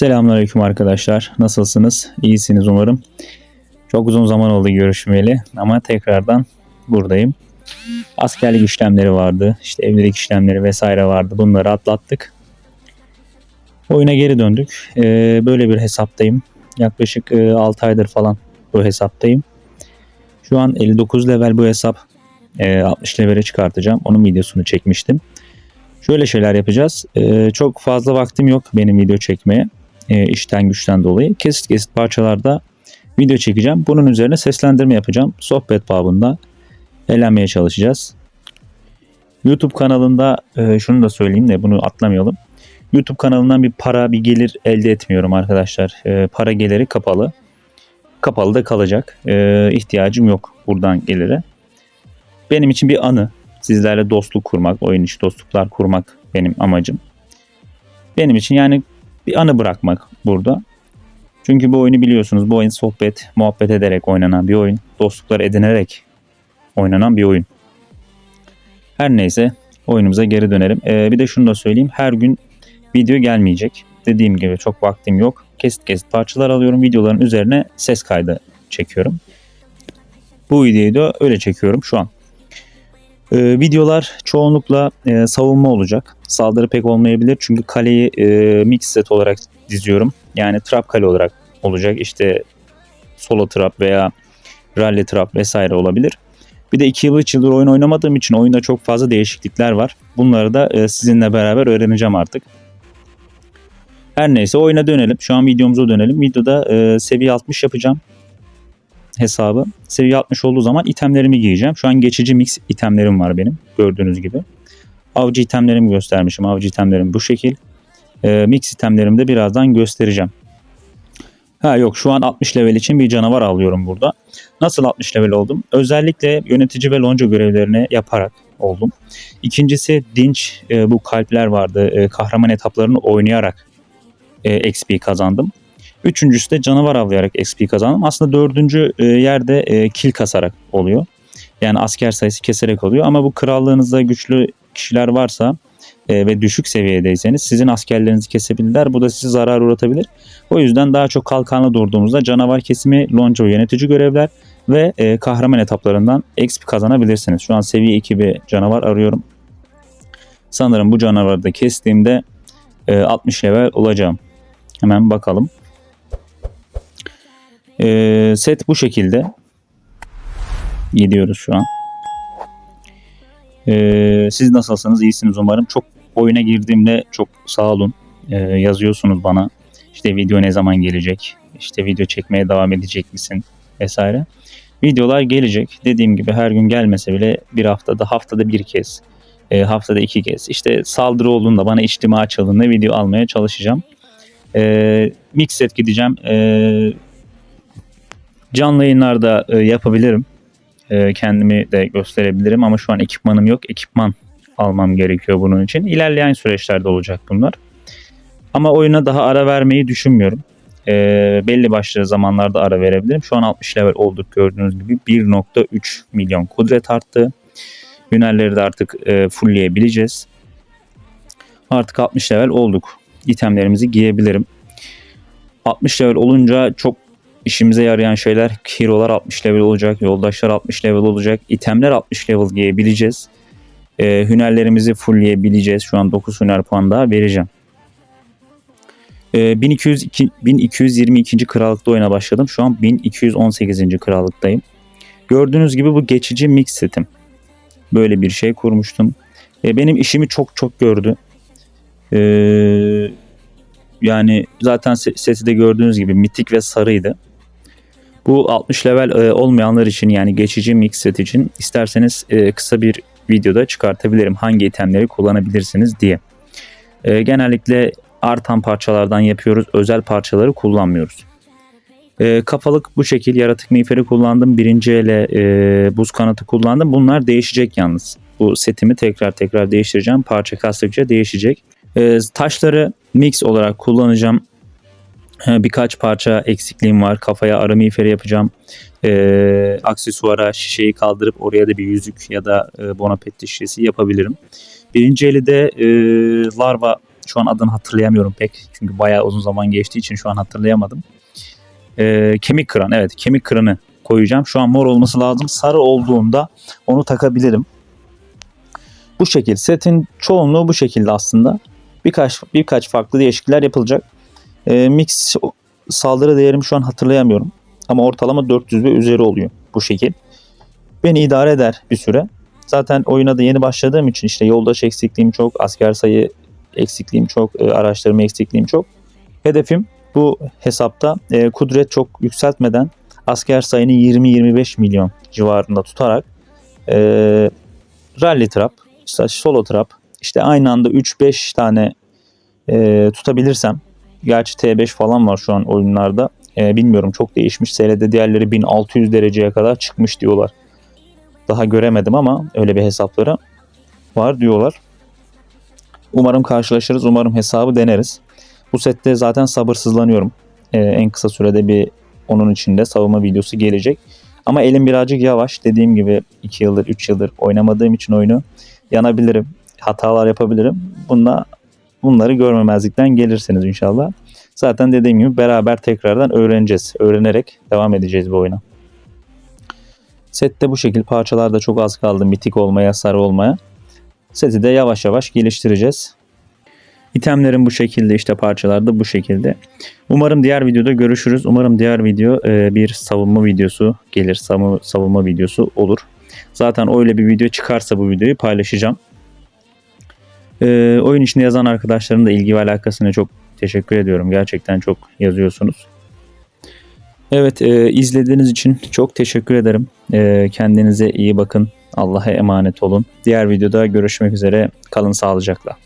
Selamünaleyküm arkadaşlar. Nasılsınız? İyisiniz umarım. Çok uzun zaman oldu görüşmeyeli ama tekrardan buradayım. Askerlik işlemleri vardı, işte evlilik işlemleri vesaire vardı. Bunları atlattık. Oyuna geri döndük. Ee, böyle bir hesaptayım. Yaklaşık e, 6 aydır falan bu hesaptayım. Şu an 59 level bu hesap. E, 60 levele çıkartacağım. Onun videosunu çekmiştim. Şöyle şeyler yapacağız. Ee, çok fazla vaktim yok benim video çekmeye. Ee, işten güçten dolayı. Kesit kesit parçalarda video çekeceğim. Bunun üzerine seslendirme yapacağım. Sohbet babında eğlenmeye çalışacağız. YouTube kanalında e, şunu da söyleyeyim de bunu atlamayalım. YouTube kanalından bir para, bir gelir elde etmiyorum arkadaşlar. E, para geliri kapalı. Kapalı da kalacak. E, ihtiyacım yok buradan gelire. Benim için bir anı. Sizlerle dostluk kurmak, oyun içi dostluklar kurmak benim amacım. Benim için yani bir anı bırakmak burada. Çünkü bu oyunu biliyorsunuz bu oyun sohbet, muhabbet ederek oynanan bir oyun. Dostluklar edinerek oynanan bir oyun. Her neyse oyunumuza geri dönelim. Ee, bir de şunu da söyleyeyim. Her gün video gelmeyecek. Dediğim gibi çok vaktim yok. Kesit kesit parçalar alıyorum. Videoların üzerine ses kaydı çekiyorum. Bu videoyu da öyle çekiyorum şu an. Ee, videolar çoğunlukla e, savunma olacak. Saldırı pek olmayabilir çünkü kaleyi e, mix set olarak diziyorum. Yani trap kale olarak olacak. İşte solo trap veya rally trap vesaire olabilir. Bir de 2 yıl 3 yıldır oyun oynamadığım için oyunda çok fazla değişiklikler var. Bunları da e, sizinle beraber öğreneceğim artık. Her neyse oyuna dönelim. Şu an videomuza dönelim. Videoda e, seviye 60 yapacağım hesabı. Seviye 60 olduğu zaman itemlerimi giyeceğim. Şu an geçici mix itemlerim var benim gördüğünüz gibi. Avcı itemlerimi göstermişim. Avcı itemlerim bu şekil. E, mix itemlerimi de birazdan göstereceğim. Ha yok şu an 60 level için bir canavar alıyorum burada. Nasıl 60 level oldum? Özellikle yönetici ve lonca görevlerini yaparak oldum. İkincisi dinç e, bu kalpler vardı. E, kahraman etaplarını oynayarak e, XP kazandım. Üçüncüsü de canavar avlayarak XP kazandım. Aslında dördüncü e, yerde kill kasarak oluyor. Yani asker sayısı keserek oluyor. Ama bu krallığınızda güçlü kişiler varsa e, ve düşük seviyedeyseniz sizin askerlerinizi kesebilirler. Bu da sizi zarar uğratabilir. O yüzden daha çok kalkanlı durduğumuzda canavar kesimi, lonca yönetici görevler ve e, kahraman etaplarından XP kazanabilirsiniz. Şu an seviye 2 bir canavar arıyorum. Sanırım bu canavarı da kestiğimde e, 60 level olacağım. Hemen bakalım. E, set bu şekilde. Gidiyoruz şu an. E, siz nasılsınız? İyisiniz umarım. Çok oyuna girdiğimde çok sağ olun. E, yazıyorsunuz bana. İşte video ne zaman gelecek? İşte video çekmeye devam edecek misin? Vesaire. Videolar gelecek. Dediğim gibi her gün gelmese bile bir haftada haftada bir kez e, haftada iki kez. İşte saldırı olduğunda bana içtima açıldığında video almaya çalışacağım. E, mixet gideceğim. E, canlı yayınlarda e, yapabilirim. E, kendimi de gösterebilirim ama şu an ekipmanım yok. Ekipman almam gerekiyor bunun için. İlerleyen süreçlerde olacak bunlar. Ama oyuna daha ara vermeyi düşünmüyorum. E, belli başlı zamanlarda ara verebilirim. Şu an 60 level olduk gördüğünüz gibi. 1.3 milyon kudret arttı. Hünerleri de artık e, fullleyebileceğiz. Artık 60 level olduk. İtemlerimizi giyebilirim. 60 level olunca çok işimize yarayan şeyler hero'lar 60 level olacak, yoldaşlar 60 level olacak, itemler 60 level giyebileceğiz. E, hünerlerimizi fullleyebileceğiz. Şu an 9 hüner puan daha vereceğim. E, 1202, 1222. krallıkta oyuna başladım. Şu an 1218. krallıktayım. Gördüğünüz gibi bu geçici mix setim. Böyle bir şey kurmuştum. E, benim işimi çok çok gördü. E, yani zaten seti de gördüğünüz gibi mitik ve sarıydı. Bu 60 level e, olmayanlar için yani geçici mix set için isterseniz e, kısa bir videoda çıkartabilirim hangi itemleri kullanabilirsiniz diye. E, genellikle artan parçalardan yapıyoruz. Özel parçaları kullanmıyoruz. Kafalık bu şekil yaratık miğferi kullandım. Birinci ele buz kanatı kullandım. Bunlar değişecek yalnız. Bu setimi tekrar tekrar değiştireceğim. Parça kastıkça değişecek. Taşları mix olarak kullanacağım. E, birkaç parça eksikliğim var. Kafaya ara miğferi yapacağım. E, aksesuara şişeyi kaldırıp oraya da bir yüzük ya da e, bonapette şişesi yapabilirim. Birinci eli de e, larva Şu an adını hatırlayamıyorum pek. Çünkü bayağı uzun zaman geçtiği için şu an hatırlayamadım. Ee, kemik kıran evet kemik kıranı koyacağım. Şu an mor olması lazım. Sarı olduğunda onu takabilirim. Bu şekil. Setin çoğunluğu bu şekilde aslında. Birkaç birkaç farklı değişiklikler yapılacak. Ee, mix saldırı değerimi şu an hatırlayamıyorum. Ama ortalama 400 ve üzeri oluyor bu şekil. Beni idare eder bir süre. Zaten oyuna da yeni başladığım için işte yoldaş eksikliğim çok, asker sayı eksikliğim çok, e, araştırma eksikliğim çok. Hedefim bu hesapta e, kudret çok yükseltmeden asker sayını 20-25 milyon civarında tutarak e, rally trap, işte solo trap, işte aynı anda 3-5 tane e, tutabilirsem gerçi T5 falan var şu an oyunlarda. E, bilmiyorum çok değişmiş. SL'de diğerleri 1600 dereceye kadar çıkmış diyorlar. Daha göremedim ama öyle bir hesapları var diyorlar. Umarım karşılaşırız. Umarım hesabı deneriz. Bu sette zaten sabırsızlanıyorum. Ee, en kısa sürede bir onun içinde savunma videosu gelecek. Ama elim birazcık yavaş. Dediğim gibi 2 yıldır 3 yıldır oynamadığım için oyunu yanabilirim. Hatalar yapabilirim. Bunda bunları görmemezlikten gelirsiniz inşallah. Zaten dediğim gibi beraber tekrardan öğreneceğiz. Öğrenerek devam edeceğiz bu oyuna. Sette bu şekil parçalar da çok az kaldı mitik olmaya, sarı olmaya. Seti de yavaş yavaş geliştireceğiz. İtemlerin bu şekilde işte parçalar da bu şekilde. Umarım diğer videoda görüşürüz. Umarım diğer video e, bir savunma videosu gelir. Savunma, savunma videosu olur. Zaten öyle bir video çıkarsa bu videoyu paylaşacağım. E, oyun içinde yazan arkadaşların da ilgi ve alakasına çok teşekkür ediyorum. Gerçekten çok yazıyorsunuz. Evet e, izlediğiniz için çok teşekkür ederim. E, kendinize iyi bakın. Allah'a emanet olun. Diğer videoda görüşmek üzere. Kalın sağlıcakla.